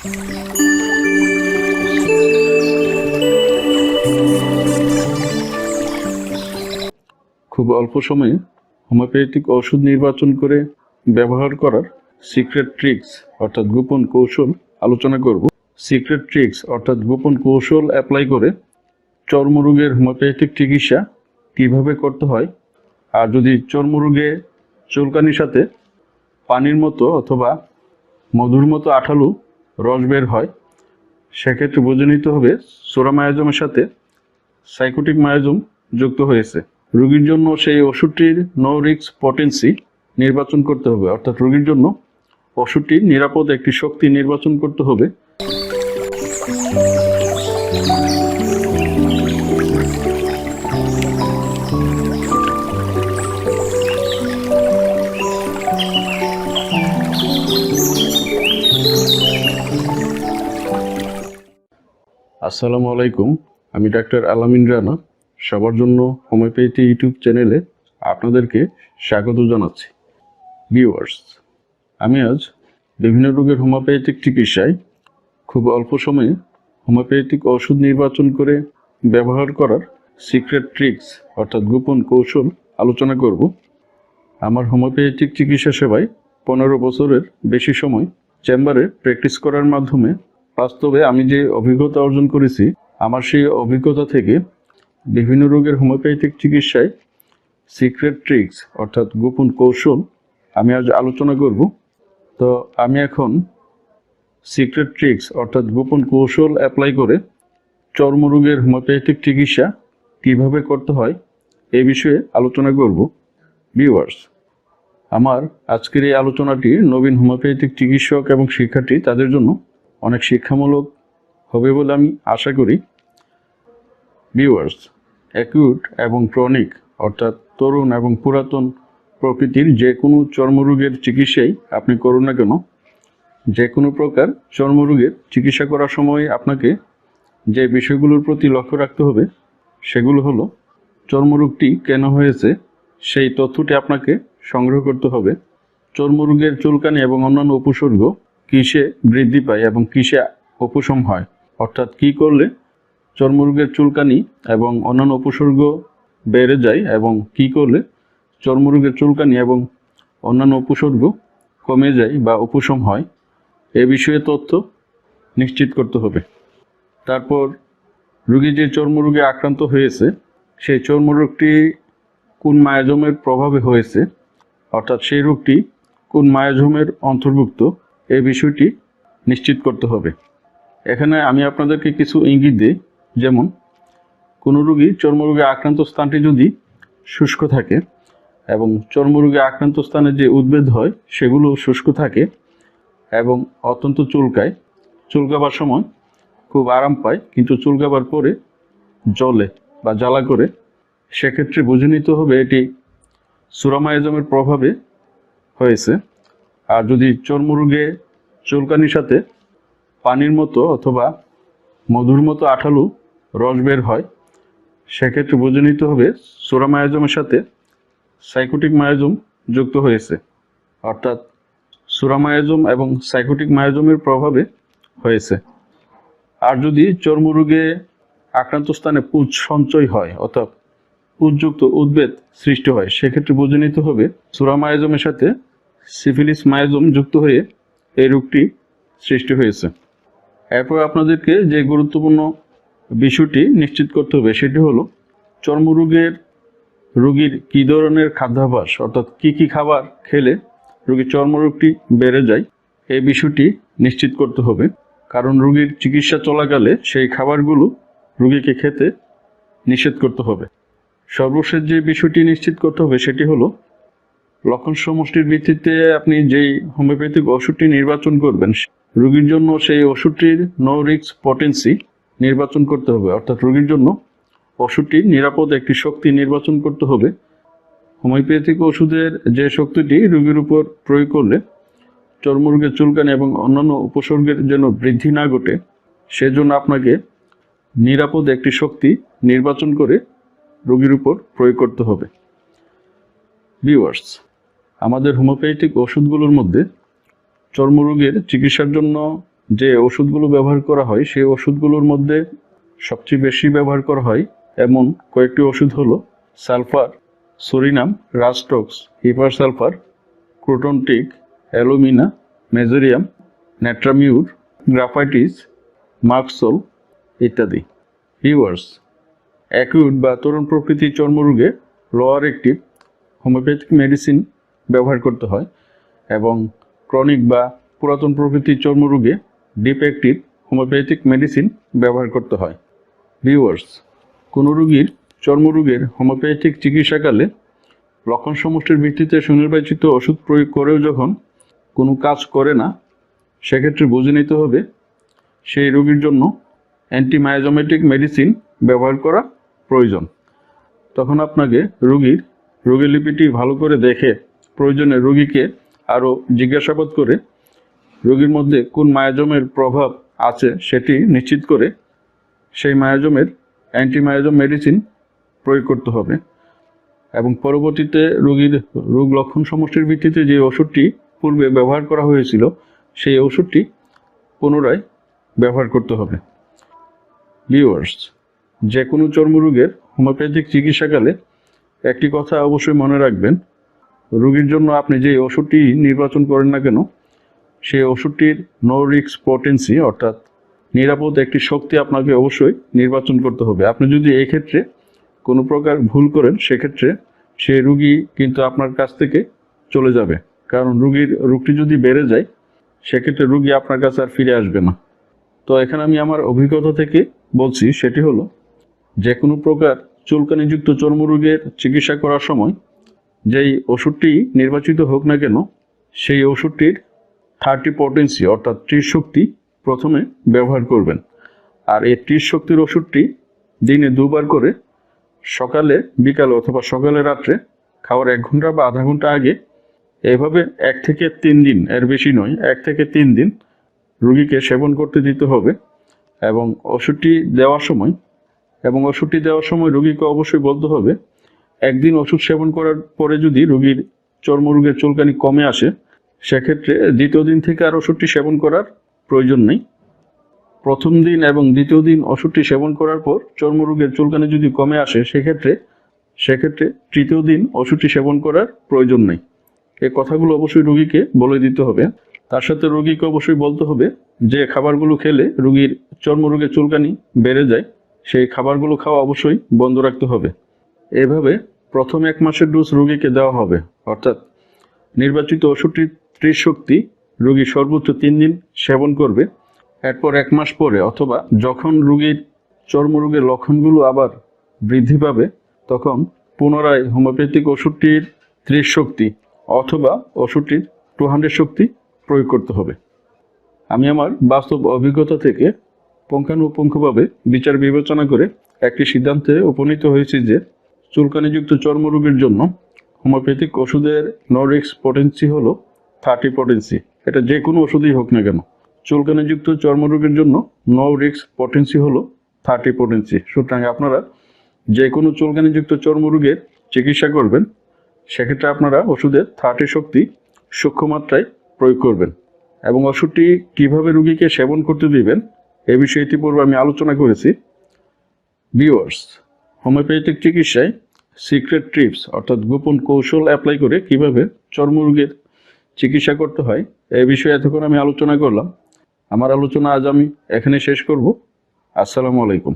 খুব অল্প সময়ে হোমিওপ্যাথিক ওষুধ নির্বাচন করে ব্যবহার করার সিক্রেট ট্রিক্স অর্থাৎ গোপন কৌশল আলোচনা করব। সিক্রেট ট্রিক্স অর্থাৎ গোপন কৌশল অ্যাপ্লাই করে চর্মরোগের হোমিওপ্যাথিক চিকিৎসা কীভাবে করতে হয়। আর যদি চর্মরোগে চুলকানির সাথে পানির মতো অথবা মধুর মতো আঠালো রস বের হয়, সেক্ষেত্রে বুঝে নিতে হবে সোরামায়াজমের সাথে সাইকোটিক মায়াজম যুক্ত হয়েছে। রোগীর জন্য সেই ওষুধটির নো রিক্স পটেন্সি নির্বাচন করতে হবে। অর্থাৎ রোগীর জন্য ওষুধটি নিরাপদ একটি শক্তি নির্বাচন করতে হবে। আসসালামু আলাইকুম। আমি ডাক্তার আলামিন রানা। সবার জন্য হোমিওপ্যাথি ইউটিউব চ্যানেলে আপনাদেরকে স্বাগত জানাচ্ছি। ভিউয়ার্স, আমি আজ বিভিন্ন রোগের হোমিওপ্যাথিক চিকিৎসায় খুব অল্প সময়ে হোমিওপ্যাথিক ওষুধ নির্বাচন করে ব্যবহার করার সিক্রেট ট্রিক্স অর্থাৎ গোপন কৌশল আলোচনা করব। আমার হোমিওপ্যাথিক চিকিৎসা সেবায় পনেরো বছরের বেশি সময় চেম্বারে প্র্যাকটিস করার মাধ্যমে বাস্তবে আমি যে অভিজ্ঞতা অর্জন করেছি, আমার সেই অভিজ্ঞতা থেকে বিভিন্ন রোগের হোমিওপ্যাথিক চিকিৎসায় সিক্রেট ট্রিক্স অর্থাৎ গোপন কৌশল আমি আজ আলোচনা করব। তো আমি এখন সিক্রেট ট্রিক্স অর্থাৎ গোপন কৌশল অ্যাপ্লাই করে চর্মরোগের হোমিওপ্যাথিক চিকিৎসা কীভাবে করতে হয় এ বিষয়ে আলোচনা করব। ভিউয়ার্স আমার আজকের এই আলোচনাটি নবীন হোমিওপ্যাথিক চিকিৎসক এবং শিক্ষার্থী তাদের জন্য অনেক শিক্ষামূলক হবে বলে আমি আশা করি। ভিউয়ার্স অ্যাকিউট এবং ক্রনিক অর্থাৎ তরুণ এবং পুরাতন প্রকৃতির যে কোনো চর্মরোগের চিকিৎসাই আপনি করুন না কেন যে কোনো প্রকার চর্মরোগের চিকিৎসা করার সময় আপনাকে যে বিষয়গুলোর প্রতি লক্ষ্য রাখতে হবে, সেগুলো হলো চর্মরোগটি কেন হয়েছে, সেই তথ্যটি আপনাকে সংগ্রহ করতে হবে। চর্মরোগের চুলকানি এবং অন্যান্য উপসর্গ কিসে বৃদ্ধি পায় এবং কিসে উপশম হয়? অর্থাৎ কি করলে চর্মরোগের চুলকানি এবং অন্যান্য উপসর্গ বেড়ে যায় এবং কি করলে চর্মরোগের চুলকানি এবং অন্যান্য উপসর্গ কমে যায় বা উপশম হয়? এ বিষয়ে তথ্য নিশ্চিত করতে হবে। তারপর, রোগী যে চর্মরোগে আক্রান্ত হয়েছে, সেই চর্মরোগটি কোন মায়াজমের প্রভাবে হয়েছে? অর্থাৎ সেই রোগটি কোন মায়াজমের অন্তর্ভুক্ত? এই বিষয়টি নিশ্চিত করতে হবে। এখানে আমি আপনাদেরকে কিছু ইঙ্গিত দিই। যেমন, কোনো রোগী চর্মরোগে আক্রান্ত স্থানটি যদি শুষ্ক থাকে এবং চর্মরোগে আক্রান্ত স্থানে যে উদ্বেদ হয়, সেগুলো শুষ্ক থাকে এবং অত্যন্ত চুলকায়। চুলকাবার সময় খুব আরাম পায়, কিন্তু চুলকাবার পরে জলে বা জ্বালা করে, সেক্ষেত্রে বুঝে নিতে হবে এটি সুরামায়াজমের প্রভাবে হয়েছে। আর যদি চর্মরোগে, চুলকানির সাথে পানির মতো অথবা মধুর মতো আঠালো রস বের হয়, সেক্ষেত্রে বুঝে নিতে হবে সুরামায়াজমের সাথে সাইকোটিক মায়াজম যুক্ত হয়েছে। অর্থাৎ সুরামায়াজম এবং সাইকোটিক মায়াজমের প্রভাবে হয়েছে। আর যদি চর্মরোগে আক্রান্ত স্থানে পুজ সঞ্চয় হয় অর্থাৎ পুজযুক্ত উদ্বেদ সৃষ্টি হয়, সেক্ষেত্রে বুঝে নিতে হবে সুরামায়াজমের সাথে সিফিলিস মায়াজম যুক্ত হয়ে এই রোগটি সৃষ্টি হয়েছে। এরপর আপনাদেরকে যে গুরুত্বপূর্ণ বিষয়টি নিশ্চিত করতে হবে, সেটি হলো চর্মরোগের রোগীর কী ধরনের খাদ্যাভ্যাস, অর্থাৎ কী কী খাবার খেলে রোগীর চর্মরোগটি বেড়ে যায়, এই বিষয়টি নিশ্চিত করতে হবে। কারণ রোগীর চিকিৎসা চলাকালে সেই খাবারগুলো রোগীকে খেতে নিষেধ করতে হবে। সর্বশেষ যে বিষয়টি নিশ্চিত করতে হবে, সেটি হলো লক্ষণ সমষ্টির ভিত্তিতে আপনি যেই হোমিওপ্যাথিক ওষুধটি নির্বাচন করবেন রোগীর জন্য সেই ওষুধটির নো রিক্স পটেন্সি নির্বাচন করতে হবে। অর্থাৎ রোগীর জন্য ওষুধটির নিরাপদ একটি শক্তি নির্বাচন করতে হবে। হোমিওপ্যাথিক ওষুধের যে শক্তিটি রোগীর উপর প্রয়োগ করলে চর্মরোগের চুলকানি এবং অন্যান্য উপসর্গের যেন বৃদ্ধি না ঘটে, সেজন্য আপনাকে নিরাপদ একটি শক্তি নির্বাচন করে রোগীর উপর প্রয়োগ করতে হবে। ভিউয়ার্স আমাদের হোমিওপ্যাথিক ওষুধগুলোর মধ্যে চর্মরোগের চিকিৎসার জন্য যে ওষুধগুলো ব্যবহার করা হয়, সেই ওষুধগুলোর মধ্যে সবচেয়ে বেশি ব্যবহার করা হয় এমন কয়েকটি ওষুধ হলো sulphur, psorinum rhus tox hepar sulphur, croton tig, alumina, mezereum natrum mur graphites merc sol ইত্যাদি। ভিউয়ার্স, অ্যাকিউট বা তরুণ প্রকৃতির চর্মরোগে লোয়ার একটি হোমিওপ্যাথিক মেডিসিন ব্যবহার করতে হয় এবং ক্রনিক বা পুরাতন প্রকৃতির চর্মরোগে ডিপেকটিভ হোমিওপ্যাথিক মেডিসিন ব্যবহার করতে হয়। ভিউয়ার্স, কোনো রোগীর চর্মরোগের হোমিওপ্যাথিক চিকিৎসাকালে লক্ষণ সমষ্টির ভিত্তিতে সুনির্বাচিত ওষুধ প্রয়োগ করেও যখন কোনো কাজ করে না, সেক্ষেত্রে বুঝে নিতে হবে সেই রোগীর জন্য অ্যান্টিমায়োজমেটিক মেডিসিন ব্যবহার করা প্রয়োজন। তখন আপনাকে রোগীর রোগীর লিপিটি ভালো করে দেখে প্রয়োজনে রোগীকে আরও জিজ্ঞাসাবাদ করে রোগীর মধ্যে কোন মায়াজমের প্রভাব আছে সেটি নিশ্চিত করে সেই মায়াজমের অ্যান্টিমায়াজম মেডিসিন প্রয়োগ করতে হবে। এবং পরবর্তীতে রোগীর রোগ লক্ষণ সমষ্টির ভিত্তিতে যে ওষুধটি পূর্বে ব্যবহার করা হয়েছিল, সেই ওষুধটি পুনরায় ব্যবহার করতে হবে। ভিউয়ার্স যে কোনো চর্মরোগের হোমিওপ্যাথিক চিকিৎসাকালে একটি কথা অবশ্যই মনে রাখবেন রোগীর জন্য আপনি যে ওষুধটি নির্বাচন করেন না কেন, সেই ওষুধটির নো রিক্স পটেন্সি অর্থাৎ নিরাপদ একটি শক্তি আপনাকে অবশ্যই নির্বাচন করতে হবে। আপনি যদি এই ক্ষেত্রে কোনো প্রকার ভুল করেন, সেক্ষেত্রে সেই রুগী কিন্তু আপনার কাছ থেকে চলে যাবে। কারণ রুগীর, রোগটি যদি বেড়ে যায়, সেক্ষেত্রে রুগী আপনার কাছে আর ফিরে আসবে না। তো এখানে আমি আমার অভিজ্ঞতা থেকে বলছি, সেটি হলো যে কোনো প্রকার চুলকানিযুক্ত চর্মরোগের চিকিৎসা করার সময় যেই ওষুধটি নির্বাচিত হোক না কেন, সেই ওষুধটির থার্টি পটেন্সি অর্থাৎ ত্রিশ শক্তি প্রথমে ব্যবহার করবেন। আর এই ত্রিশ শক্তির ওষুধটি দিনে দুবার করে সকালে, বিকালে অথবা সকালে রাত্রে খাওয়ার এক ঘণ্টা বা আধা ঘণ্টা আগে এভাবে এক থেকে তিন দিন, এর বেশি নয়, এক থেকে তিন দিন রুগীকে সেবন করতে দিতে হবে এবং ওষুধটি দেওয়ার সময়, এবং ওষুধটি দেওয়ার সময় রুগীকে অবশ্যই বলতে হবে একদিন ওষুধ সেবন করার পরে যদি রুগীর চর্মরোগের চুলকানি কমে আসে, সেক্ষেত্রে দ্বিতীয় দিন থেকে আর ওষুধটি সেবন করার প্রয়োজন নেই। প্রথম দিন এবং দ্বিতীয় দিন ওষুধটি সেবন করার পর চর্মরোগের চুলকানি যদি কমে আসে, সেক্ষেত্রে সেক্ষেত্রে তৃতীয় দিন ওষুধটি সেবন করার প্রয়োজন নেই। এই কথাগুলো অবশ্যই রোগীকে বলে দিতে হবে। তার সাথে রোগীকে অবশ্যই বলতে হবে যে, খাবারগুলো খেলে রোগীর চর্মরোগের চুলকানি বেড়ে যায়, সেই খাবারগুলো খাওয়া অবশ্যই বন্ধ রাখতে হবে। প্রথম এক মাসের ডোজ রোগীকে দেওয়া হবে। অর্থাৎ নির্বাচিত ওষুধটির ত্রিশ শক্তি রোগী সর্বোচ্চ তিন দিন সেবন করবে। এরপর এক মাস পরে অথবা যখন রোগীর চর্মরোগের লক্ষণগুলো আবার বৃদ্ধি পাবে, তখন পুনরায় হোমিওপ্যাথিক ওষুধটির ত্রিশ শক্তি অথবা ওষুধটির টু হান্ড্রেড শক্তি প্রয়োগ করতে হবে। আমি আমার বাস্তব অভিজ্ঞতা থেকে পুঙ্খানুপুঙ্খভাবে বিচার বিবেচনা করে একটি সিদ্ধান্তে উপনীত হয়েছি যে চুলকানিযুক্ত চর্মরোগের জন্য হোমিওপ্যাথিক ওষুধের নরিক্স পটেন্সি হলো থার্টি পটেন্সি এটা যে কোনো ওষুধই হোক না কেন। চুলকানিযুক্ত চর্মরোগের জন্য নো রিক্স পটেন্সি হলো থার্টি পটেন্সি সুতরাং আপনারা যে কোনো চুলকানিযুক্ত চর্মরোগের চিকিৎসা করবেন, সেক্ষেত্রে আপনারা ওষুধের থার্টি শক্তি সূক্ষ্ম মাত্রায় প্রয়োগ করবেন। এবং ওষুধটি কীভাবে রুগীকে সেবন করতে দিবেন, এ বিষয়ে ইতিপূর্বে আমি আলোচনা করেছি। ভিউয়ার্স হোমিওপ্যাথিক চিকিৎসায় সিক্রেট ট্রিপস অর্থাৎ গোপন কৌশল অ্যাপ্লাই করে কীভাবে চর্মরোগের চিকিৎসা করতে হয় এই বিষয়ে এতক্ষণ আমি আলোচনা করলাম। আমার আলোচনা আজ আমি এখানে শেষ করব। আসসালামু আলাইকুম।